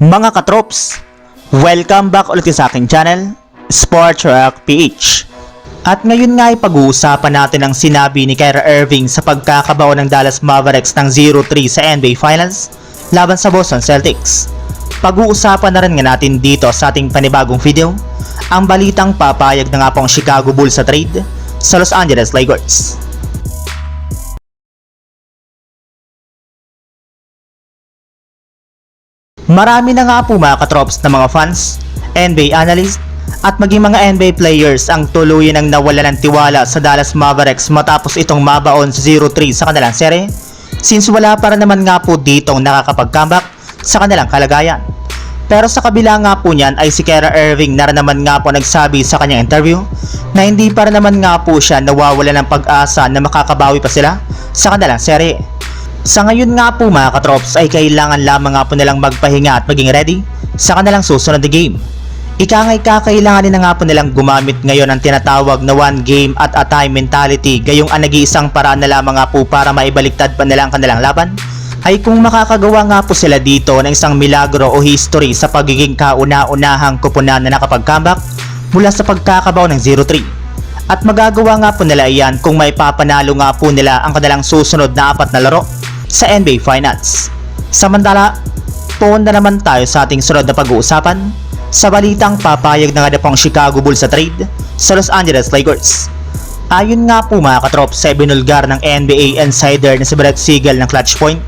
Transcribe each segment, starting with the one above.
Mga katrops, welcome back ulit sa aking channel, Sports Rock PH. At ngayon nga ay pag-uusapan natin ang sinabi ni Kyrie Irving sa pagkakabaon ng Dallas Mavericks ng 0-3 sa NBA Finals laban sa Boston Celtics. Pag-uusapan na rin nga natin dito sa ating panibagong video ang balitang papayag na nga po ang Chicago Bulls sa trade sa Los Angeles Lakers. Marami na nga po mga katrops na mga fans, NBA analyst, at maging mga NBA players ang tuluyan ang nawala ng tiwala sa Dallas Mavericks matapos itong mabaon sa 0-3 sa kanilang sere since wala para naman nga po ditong nakakapag-comeback sa kanilang kalagayan. Pero sa kabila nga po niyan ay si Kyra Irving na naman nga po nagsabi sa kanyang interview na hindi para naman nga po siya nawawala ng pag-asa na makakabawi pa sila sa kanilang serye. Sa ngayon nga po mga katrops ay kailangan lamang nga po nilang magpahinga at maging ready sa kanilang susunod na game. Ika nga'y kakailanganin na nga po nilang gumamit ngayon ang tinatawag na one game at a time mentality gayong ang nag-iisang paraan na lamang nga po para maibaliktad pa nila ang kanilang laban ay kung makakagawa nga po sila dito ng isang milagro o history sa pagiging kauna-unahang kupunan na nakapag-comeback mula sa pagkakabaw ng 0-3. At magagawa nga po nila iyan kung may papanalo nga po nila ang kanilang susunod na apat na laro sa NBA Finals. Samantala, tuon na naman tayo sa ating sunod na pag-uusapan sa balitang papayag na nga na po ang Chicago Bulls sa trade sa Los Angeles Lakers. Ayon nga po mga katrop sa ibinulgar ng NBA insider na si Brett Siegel ng Clutch Point,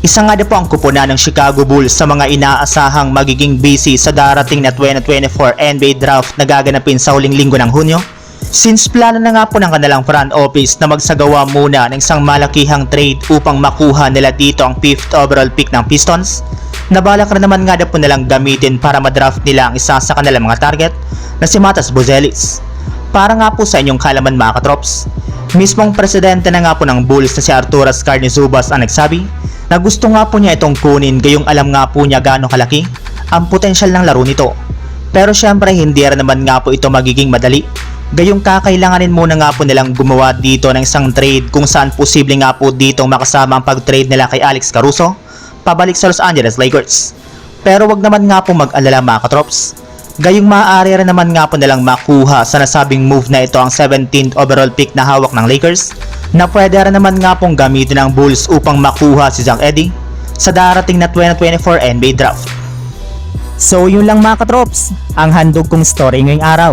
isa nga po ang kupunan ng Chicago Bulls sa mga inaasahang magiging busy sa darating na 2024 NBA Draft na gaganapin sa huling linggo ng Hunyo. Since plano na nga po ng kanilang front office na magsagawa muna ng isang malakihang trade upang makuha nila dito ang 5th overall pick ng Pistons, nabalak na naman nga na po nilang gamitin para madraft nila ang isa sa kanilang mga target na si Matas Bozelis. Para nga po sa inyong kalaman mga katrops, mismong presidente na nga po ng Bulls na si Arturas Carnizubas ang nagsabi na gusto nga po niya itong kunin gayong alam nga po niya gaano kalaki ang potensyal ng laro nito. Pero syempre hindi rin naman nga po ito magiging madali. Gayong kakailanganin muna nga po nilang gumawa dito ng isang trade kung saan posible nga po dito makasama ang pag-trade nila kay Alex Caruso pabalik sa Los Angeles Lakers. Pero wag naman nga po mag-alala mga katrops. Gayong maaari rin naman nga po nilang makuha sa nasabing move na ito ang 17th overall pick na hawak ng Lakers na pwede rin naman nga pong gamitin ng Bulls upang makuha si Zach Eddy sa darating na 2024 NBA Draft. So yun lang mga katrops, ang handog kong story ngayong araw.